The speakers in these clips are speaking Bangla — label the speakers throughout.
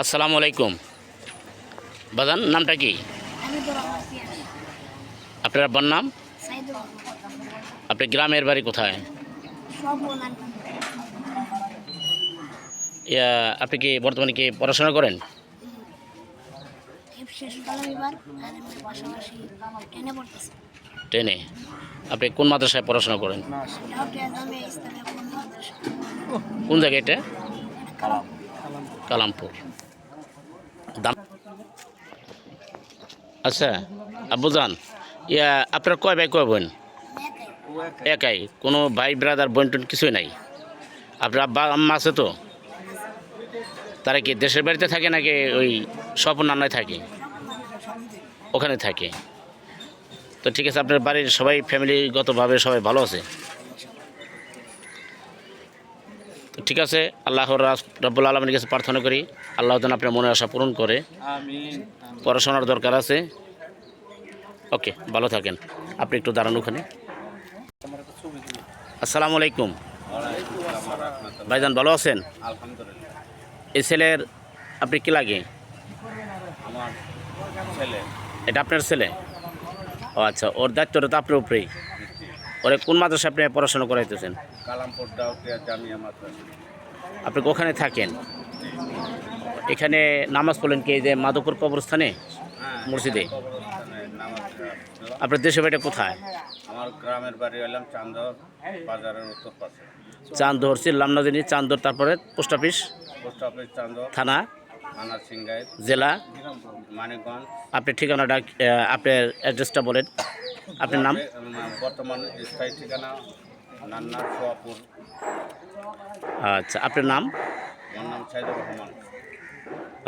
Speaker 1: আসসালামু আলাইকুম। বাজান, নামটা কি? আপনার আব্বার নাম? আপনার গ্রামের বাড়ি কোথায়? আপনি কি বর্তমানে কি পড়াশোনা করেন?
Speaker 2: টেনে।
Speaker 1: আপনি কোন মাদ্রাসায় পড়াশোনা করেন?
Speaker 2: কোন
Speaker 1: জায়গায় এটা? কালামপুর। দাম আচ্ছা আব্বুজান ইয়া, আপনার কয় ভাই, কয় বোন?
Speaker 2: একাই।
Speaker 1: কোনো ভাই ব্রাদার বোন, টোন কিছুই নাই? আপনার আব্বা, আম্মা আছে তো? তারা কি দেশের বাড়িতে থাকে নাকি ওই স্বপন নান্নায় থাকে? ওখানে থাকে। তো ঠিক আছে, আপনার বাড়ির সবাই ফ্যামিলিগতভাবে সবাই ভালো আছে? তো ঠিক আছে আল্লাহর রাস- রব্বুল আলমের কাছে প্রার্থনা করি আল্লাহ যেন আপনার মনের আশা পূরণ করে। পড়াশোনার দরকার আছে। ওকে ভালো থাকেন। আপনি একটু দাঁড়ান ওখানে। আসসালামু আলাইকুম। ভাইজান ভালো আছেন? এই ছেলের আপনি কি লাগে? এটা আপনার ছেলে? ও আচ্ছা ওর দায়িত্বটা তো আপনার উপরেই। ওরে কোন মাদ্রাসা আপনি পড়াশোনা করাইতেছেন?
Speaker 3: কালামপুর ডাউটিয়া জামিয়া মাদ্রাসা।
Speaker 1: আপনি ওখানে থাকেন? এখানে নামাজ পড়লেন কি যে মাধবপুর কবরস্থানে?
Speaker 3: হ্যাঁ
Speaker 1: মসজিদে?
Speaker 3: নামাজ
Speaker 1: আপনার দেশের বাড়িটা কোথায়?
Speaker 3: আমার গ্রামের বাড়ি হলাম চান্দর বাজারের উত্তর পাশে।
Speaker 1: চান্দর চিনলাম না জানি চান্দর তারপরে পোস্ট অফিস?
Speaker 3: Post office চান্দর।
Speaker 1: থানা?
Speaker 3: থানা সিংগাই
Speaker 1: জেলা?
Speaker 3: মানিকগঞ্জ।
Speaker 1: আপনার ঠিকানাটা আপনার অ্যাড্রেসটা বলেন। আপনার নাম?
Speaker 3: বর্তমান স্থায়ী ঠিকানা নান্না সোয়াপুর
Speaker 1: আচ্ছা আপনার নাম?
Speaker 3: আমার নাম সাইদুর রহমান।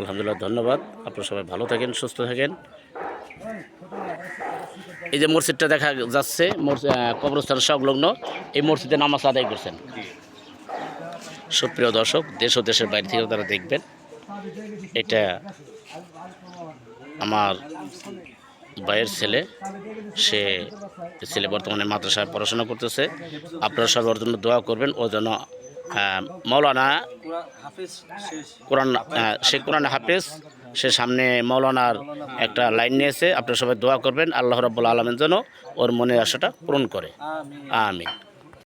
Speaker 1: আলহামদুলিল্লাহ ধন্যবাদ। আপনারা সবাই ভালো থাকেন সুস্থ থাকেন। এই যে মসজিদটা দেখা যাচ্ছে কবরস্থান সংলগ্ন এই মসজিদে নামাজ আদায় করছেন। সুপ্রিয় দর্শক দেশ ও দেশের বাইরে থেকেও তারা দেখবেন এটা আমার ভাইয়ের ছেলে, সে ছেলে বর্তমানে মাদ্রাসায় পড়াশোনা করতেছে। আপনারা সবার জন্য দোয়া করবেন, ও যেন মৌলানা কোরআন সে কোরআন হাফেজ, সে সামনে মৌলানার একটা লাইন নিয়েছে। আপনারা সবাই দোয়া করবেন, আল্লাহ রব্বুল আলমের জন্য ওর মনের আশাটা পূরণ করে। আমিন।